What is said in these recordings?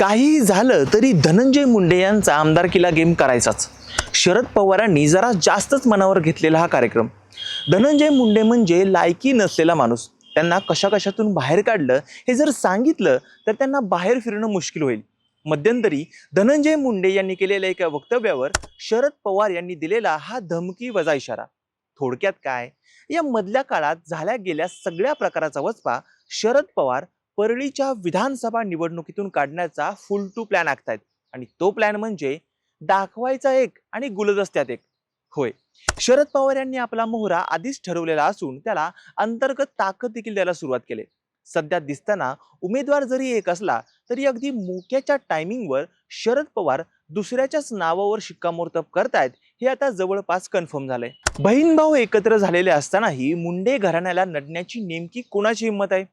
काही झालं तरी धनंजय मुंडे यांचा आमदारकीला गेम करायचाच. शरद पवारांनी जरा जास्तच मनावर घेतलेला हा कार्यक्रम. धनंजय मुंडे म्हणजे लायकी नसलेला माणूस. त्यांना कशा कशातून बाहेर काढलं हे जर सांगितलं तर त्यांना बाहेर फिरणं मुश्किल होईल. मध्यंतरी धनंजय मुंडे यांनी केलेल्या एका वक्तव्यावर शरद पवार यांनी दिलेला हा धमकी वजा इशारा. थोडक्यात काय? या मधल्या काळात झाल्या गेल्या सगळ्या प्रकाराचा वचपा शरद पवार परळीच्या विधानसभा निवडणुकीतून काढण्याचा फुल टू प्लॅन आखतायत. आणि तो प्लॅन म्हणजे दाखवायचा एक आणि गुलदस्त्यात एक. होय. शरद पवार यांनी आपला मोहरा आधीच ठरवलेला असून त्याला अंतर्गत ताकद देखील द्यायला सुरुवात केली. सध्या दिसताना उमेदवार जरी एक असला तरी अगदी मोक्याच्या टायमिंगवर शरद पवार दुसऱ्याच्याच नावावर शिक्कामोर्तब करतायत हे आता जवळपास कन्फर्म झालंय. बहीण भाऊ एकत्र झालेले असतानाही मुंडे घराण्याला नडण्याची नेमकी कोणाची हिंमत आहे?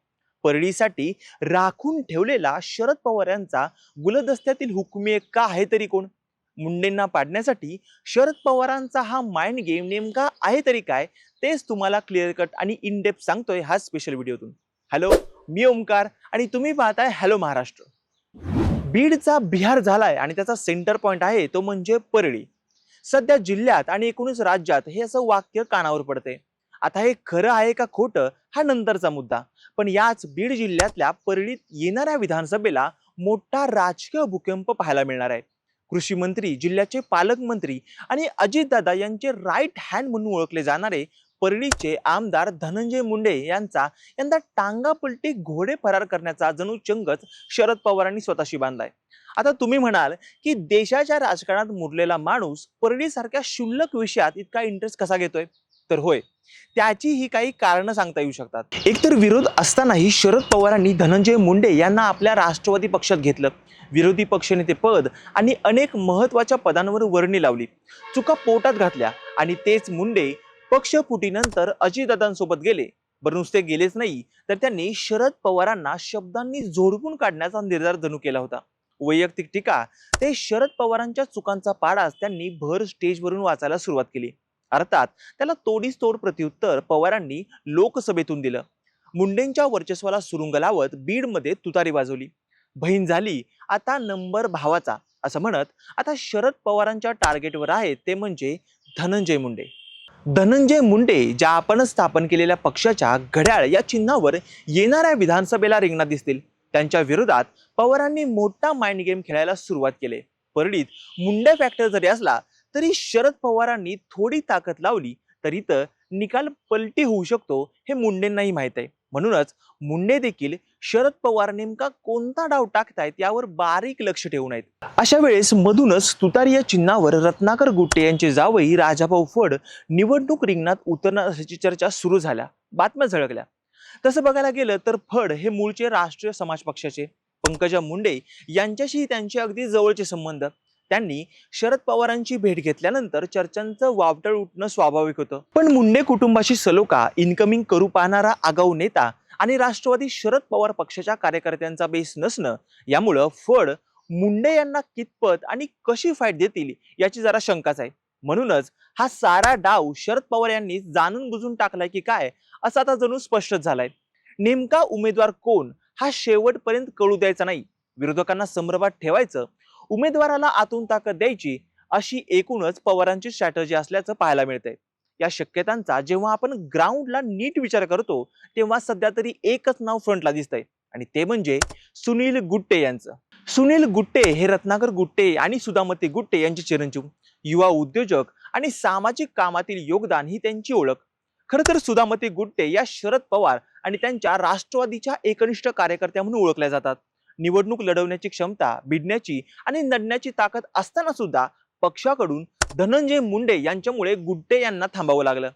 परळीसाठी राखून ठेवलेला शरद पवार यांचा गुलदस्त्यातील हुकमी का आहे तरी कोण? मुंडेंना पाडण्यासाठी शरद पवारांचा हा माइंड गेम नेमका आहे तरी काय? तेच तुम्हाला क्लिअर कट आणि इन डेप्थ सांगतोय हा स्पेशल व्हिडिओतून हॅलो मी ओमकार आणि तुम्ही पाहताय हॅलो महाराष्ट्र. बीडचा बिहार झालाय आणि त्याचा सेंटर पॉईंट आहे तो म्हणजे परळी. सध्या जिल्ह्यात आणि एकूणच राज्यात हे असं वाक्य कानावर पडते आता हे खरं आहे का खोटं हा नंतरचा मुद्दा. पण याच बीड जिल्ह्यातल्या परळीत येणाऱ्या विधानसभेला मोठा राजकीय भूकंप पाहायला मिळणार आहे. कृषी मंत्री जिल्ह्याचे पालकमंत्री आणि अजितदादा यांचे राईट हँड म्हणून ओळखले जाणारे परळीचे आमदार धनंजय मुंडे यांचा यंदा टांगापलटी घोडे फरार करण्याचा जणू चंगच शरद पवारांनी स्वतःशी बांधलाय. आता तुम्ही म्हणाल की देशाच्या राजकारणात मुरलेला माणूस परळीसारख्या क्षुल्लक विषयात इतका इंटरेस्ट कसा घेतोय? तर होय. त्याची ही काही कारणं सांगता येऊ शकतात. एकतर विरोध असतानाही शरद पवारांनी धनंजय मुंडे यांना आपल्या राष्ट्रवादी पक्षात घेतलं. विरोधी पक्षनेते पद आणि अनेक महत्त्वाच्या पदांवर वर्णी लावली. चुका पोटात घातल्या आणि तेच मुंडे पक्षफुटीनंतर अजितदादांसोबत गेले. बरं नुसते गेलेच नाही तर त्यांनी शरद पवारांना शब्दांनी झोडपून काढण्याचा निर्धार जणू केला होता. वैयक्तिक टीका ते शरद पवारांच्या चुकांचा पाडाच त्यांनी भर स्टेजवरून वाचायला सुरुवात केली. अर्थात त्याला तोडीस तोड प्रत्युत्तर पवारांनी लोकसभेतून दिलं. मुंडेंच्या वर्चस्वाला सुरुंग लावत बीडमध्ये तुतारी वाजवली. बहीण झाली आता नंबर भावाचा असं म्हणत आता शरद पवारांच्या टार्गेटवर आहेत ते म्हणजे धनंजय मुंडे. धनंजय मुंडे ज्या आपण स्थापन केलेल्या पक्षाच्या घड्याळ या चिन्हावर येणाऱ्या विधानसभेला रिंगणात दिसतील. त्यांच्या विरोधात पवारांनी मोठा माइंड गेम खेळायला सुरुवात केली. परळीत मुंडे फॅक्टर जरी असला तरी शरद पवारांनी थोडी ताकद लावली तरी तर निकाल पलटी होऊ शकतो हे मुंडेंनाही माहीत आहे. म्हणूनच मुंडे देखील शरद पवार नेमका कोणता डाव टाकतायत यावर बारीक लक्ष ठेवून आहेत. अशा वेळेस मधूनच तुतारी या चिन्हावर रत्नाकर गुट्टे यांचे जावई राजाभाऊ फड निवडणूक रिंगणात उतरणार असल्याची चर्चा सुरू झाल्या. बातम्या झळकल्या. तसं बघायला गेलं तर फड हे मूळचे राष्ट्रीय समाज पक्षाचे पंकजा मुंडे यांच्याशी त्यांचे अगदी जवळचे संबंध. त्यांनी शरद पवारांची भेट घेतल्यानंतर चर्चांचं वावटळ उठणं स्वाभाविक होतं. पण मुंडे कुटुंबाशी सलोखा इन्कमिंग करू पाहणारा आगाऊ नेता आणि राष्ट्रवादी शरद पवार पक्षाच्या कार्यकर्त्यांचा बेस नसणं यामुळं फड मुंडे यांना कितपत आणि कशी फाईट देतील याची जरा शंकाच आहे. म्हणूनच हा सारा डाव शरद पवार यांनी जाणून बुजून टाकलाय की काय असं आता जणू स्पष्टच झालाय. नेमका उमेदवार कोण हा शेवटपर्यंत कळू द्यायचा नाही. विरोधकांना संभ्रमात ठेवायचं उमेदवाराला आतून ताकद द्यायची अशी एकूणच पवारांची स्ट्रॅटर्जी असल्याचं पाहायला मिळतंय. या शक्यतांचा जेव्हा आपण ग्राउंडला नीट विचार करतो तेव्हा सध्या तरी एकच नाव फ्रंटला दिसतंय. आणि ते म्हणजे सुनील गुट्टे यांचं. सुनील गुट्टे हे रत्नाकर गुट्टे आणि सुदामती गुट्टे यांचे चिरंजीव युवा उद्योजक आणि सामाजिक कामातील योगदान ही त्यांची ओळख. खरं तर सुदामती गुट्टे या शरद पवार आणि त्यांच्या राष्ट्रवादीच्या एकनिष्ठ कार्यकर्त्या म्हणून ओळखल्या जातात. निवडणूक लढवण्याची क्षमता भिडण्याची आणि लढण्याची ताकद असताना सुद्धा पक्षाकडून धनंजय मुंडे यांच्यामुळे गुट्टे यांना थांबावं लागलं.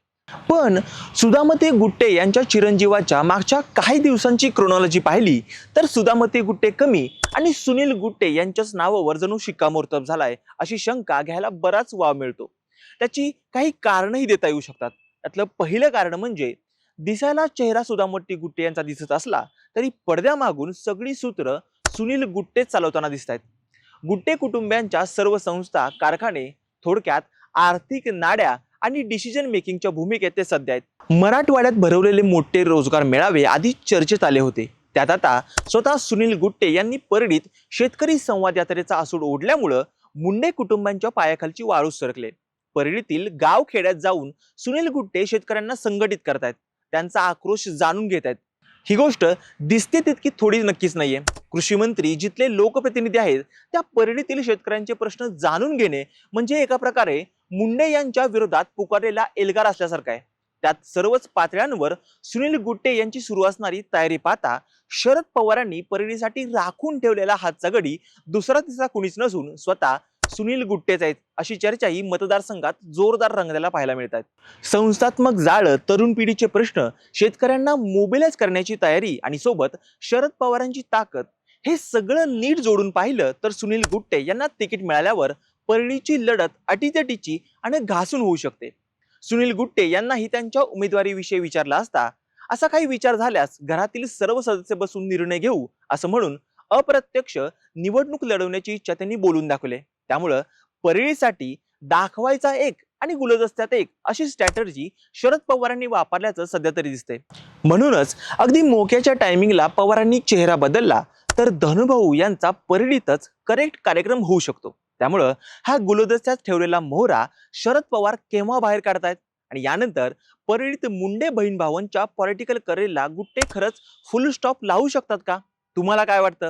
पण सुदामते गुट्टे यांच्या चिरंजीवाच्या मागच्या काही दिवसांची क्रोनॉलॉजी पाहिली तर सुदामते गुट्टे कमी आणि सुनील गुट्टे यांच्याच नावावर जणू शिक्कामोर्तब झालाय अशी शंका घ्यायला बराच वाव मिळतो. त्याची काही कारणही देता येऊ शकतात. त्यातलं पहिलं कारण म्हणजे दिसायला चेहरा सुदामट्टी गुट्टे यांचा दिसत असला तरी पडद्यामागून सगळी सूत्र सुनील गुट्टेच चालवताना दिसत आहेत गुट्टे कुटुंबियांच्या सर्व संस्था कारखाने थोडक्यात आर्थिक नाड्या आणि डिसिजन मेकिंगच्या भूमिकेत ते सध्या आहेत. मराठवाड्यात भरवलेले मोठे रोजगार मेळावे आधी चर्चेत आले होते. त्यात आता स्वतः सुनील गुट्टे यांनी परडीत शेतकरी संवाद यात्रेचा आसूड ओढल्यामुळं मुंडे कुटुंबांच्या पायाखालची वाळू सरकले. परळीतील गाव खेड्यात जाऊन सुनील गुट्टे शेतकऱ्यांना संघटित करतायत. त्यांचा आक्रोश जाणून घेत आहेत ही गोष्ट दिसते तितकी थोडी नक्कीच नाहीये. कृषी मंत्री जिथले लोकप्रतिनिधी आहेत त्या परळीतील शेतकऱ्यांचे प्रश्न जाणून घेणे म्हणजे एका प्रकारे मुंडे यांच्या विरोधात पुकारलेला एल्गार असल्यासारखा आहे. त्यात सर्वच पातळ्यांवर सुनील गुट्टे यांची सुरू असणारी तयारी पाहता शरद पवारांनी परळीसाठी राखून ठेवलेला हातचा गडी दुसरा तिसरा कुणीच नसून स्वतः सुनील गुट्टेच आहेत अशी चर्चाही मतदारसंघात जोरदार रंगलेला पाहायला मिळतात संस्थात्मक जाळं तरुण पिढीचे प्रश्न शेतकऱ्यांना मोबिलाइज करण्याची तयारी आणि सोबत शरद पवारांची ताकद हे सगळं नीट जोडून पाहिलं तर सुनील गुट्टे यांना तिकीट मिळाल्यावर परळीची लढत अटीतटीची आणि घासून होऊ शकते. सुनील गुट्टे यांनाही त्यांच्या उमेदवारीविषयी विचारला असता असा काही विचार झाल्यास घरातील सर्व सदस्य बसून निर्णय घेऊ असं म्हणून अप्रत्यक्ष निवडणूक लढवण्याची इच्छा त्यांनी बोलून दाखवले. त्यामुळं परळीसाठी दाखवायचा एक आणि गुलदस्त्यात एक अशी स्ट्रॅटर्जी शरद पवारांनी वापरल्याचं सध्या तरी दिसते म्हणूनच अगदी मोक्याच्या टायमिंगला पवारांनी चेहरा बदलला तर धनुभाऊ यांचा परळीतच करेक्ट कार्यक्रम होऊ शकतो. त्यामुळं हा गुलदस्त्यात ठेवलेला मोहरा शरद पवार केव्हा बाहेर काढतायत? आणि यानंतर परळीत मुंडे बहीण भावांच्या पॉलिटिकल करिअरला गुट्टे खरंच फुल स्टॉप लावू शकतात का? तुम्हाला काय वाटतं?